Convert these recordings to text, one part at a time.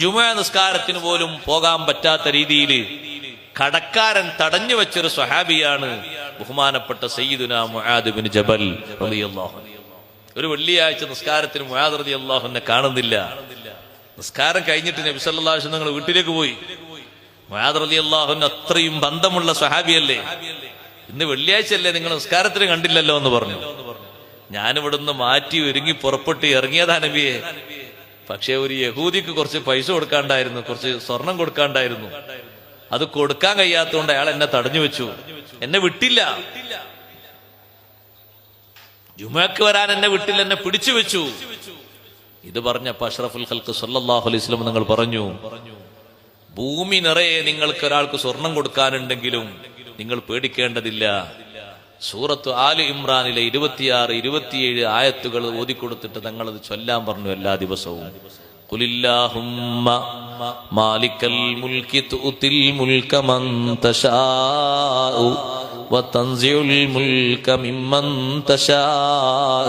ജുമാ നിസ്കാരത്തിന് പോലും പോകാൻ പറ്റാത്ത രീതിയിൽ കടക്കാരൻ തടഞ്ഞു വെച്ചൊരു സ്വഹാബിയാണ് ബഹുമാനപ്പെട്ട സയ്യിദുന മുആദ് ബിൻ ജബൽ. ഒരു വെള്ളിയാഴ്ച നിസ്കാരത്തിന് മുആദ് റളിയല്ലാഹു അൻഹു കാണുന്നില്ല. നിസ്കാരം കഴിഞ്ഞിട്ട് നബി അലൈഹി നിങ്ങൾ വീട്ടിലേക്ക് പോയി. മുആദ് റളിയല്ലാഹു അൻഹു അത്രയും ബന്ധമുള്ള സ്വഹാബിയല്ലേ? ഇന്ന് വെള്ളിയാഴ്ച അല്ലേ നിങ്ങൾ നിസ്കാരത്തിന് കണ്ടില്ലല്ലോ എന്ന് പറഞ്ഞു. ഞാനിവിടുന്ന് മാറ്റി ഒരുങ്ങി പുറപ്പെട്ട് ഇറങ്ങിയതാ നബിയെ. പക്ഷെ ഒരു യഹൂദിക്ക് കുറച്ച് പൈസ കൊടുക്കാണ്ടായിരുന്നു കുറച്ച് സ്വർണം കൊടുക്കാണ്ടായിരുന്നു. അത് കൊടുക്കാൻ കഴിയാത്തതുകൊണ്ട് അയാൾ എന്നെ തടഞ്ഞു വെച്ചു. എന്നെ വിട്ടില്ല. ജുമക്ക് വരാൻ എന്നെ വിട്ടില്ല എന്നെ പിടിച്ചു വെച്ചു. ഇത് പറഞ്ഞപ്പോ അഷ്റഫുൽ ഖൽക്ക് സല്ലാഹു അലൈഹി വസല്ലം നിങ്ങൾ പറഞ്ഞു ഭൂമി നിറയെ നിങ്ങൾക്ക് ഒരാൾക്ക് സ്വർണം കൊടുക്കാനുണ്ടെങ്കിലും നിങ്ങൾ പേടിക്കേണ്ടതില്ല. സൂറത്ത് ആലു ഇമ്രാനിലെ ഇരുപത്തിയാറ് ഇരുപത്തിയേഴ് ആയത്തുകൾ ഓതിക്കൊടുത്തിട്ട് തങ്ങളത് ചൊല്ലാൻ പറഞ്ഞു എല്ലാ ദിവസവും കുലില്ലാഹുമ്മ മാലിക്കൽ മുൽക്കി തുത്തിൽ മുൽക്ക മൻ തശാഉ وتنزع الملك ممن تشاء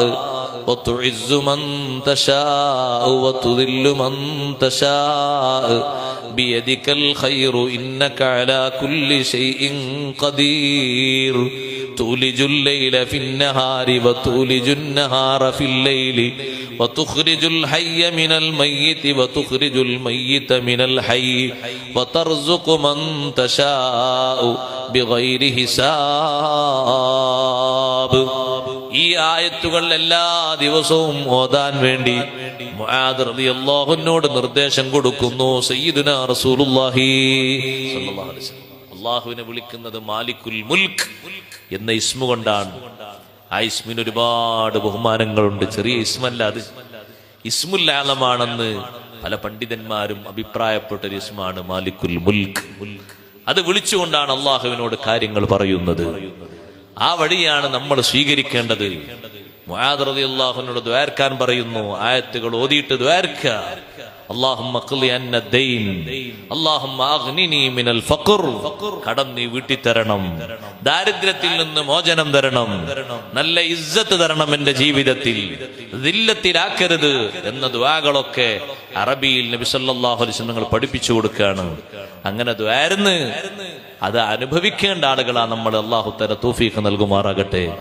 وتعز من تشاء وتذل من تشاء بيدك الخير إنك على كل شيء قدير تولج الليل في النهار وتولج النهار في الليل وتخرج الحي من الميت وتخرج الميت من الحي وترزق من تشاء بغير حساب ഈ ആയത്തുകൾ എല്ലാ ദിവസവും ഓതാൻ വേണ്ടി മുആദ് റളിയല്ലാഹുവിനോട് നിർദ്ദേശം കൊടുക്കുന്നു സയ്യിദുന റസൂലുള്ളാഹി സ്വല്ലല്ലാഹു അലൈഹി വസല്ലം അള്ളാഹുവിനെ വിളിക്കുന്നത് മാലിക്കുൽ മുൽക്ക് എന്ന ഇസ്മു കൊണ്ടാണ്. ആ ഇസ്മിന് ഒരുപാട് ബഹുമാനങ്ങളുണ്ട്. ചെറിയ ഇസ്മല്ല അത്. ഇസ്മുല്ലാലമാണെന്ന് പല പണ്ഡിതന്മാരും അഭിപ്രായപ്പെട്ട ഒരു ഇസ്മാണ് മാലിക്കുൽ മുൽക്ക്. അത് വിളിച്ചുകൊണ്ടാണ് അള്ളാഹുവിനോട് കാര്യങ്ങൾ പറയുന്നത്. ആ വഴിയാണ് നമ്മൾ സ്വീകരിക്കേണ്ടത്. മുആദ് അള്ളാഹുവിനോട് ദ്വാരക്കാൻ പറയുന്നു. ആയത്തുകൾ ഓതിയിട്ട് ദ്വാരക്ക അള്ളാഹും കടം നീ വീട്ടി തരണം ദാരിദ്ര്യത്തിൽ നിന്ന് മോചനം തരണം. നല്ല ഇജ്ജത്ത് തരണം എന്റെ ജീവിതത്തിൽ. ദില്ലത്തിലാക്കരുത് എന്ന ദ്വാകളൊക്കെ അറബിയിൽ നബിസല്ലാഹു അലൈസ് നിങ്ങൾ പഠിപ്പിച്ചു കൊടുക്കുകയാണ്. അങ്ങനെ ദ്വാരുന്ന് അത് അനുഭവിക്കേണ്ട ആളുകളാണ് നമ്മൾ. അള്ളാഹു തര തൂഫീഖ് നൽകുമാറാകട്ടെ.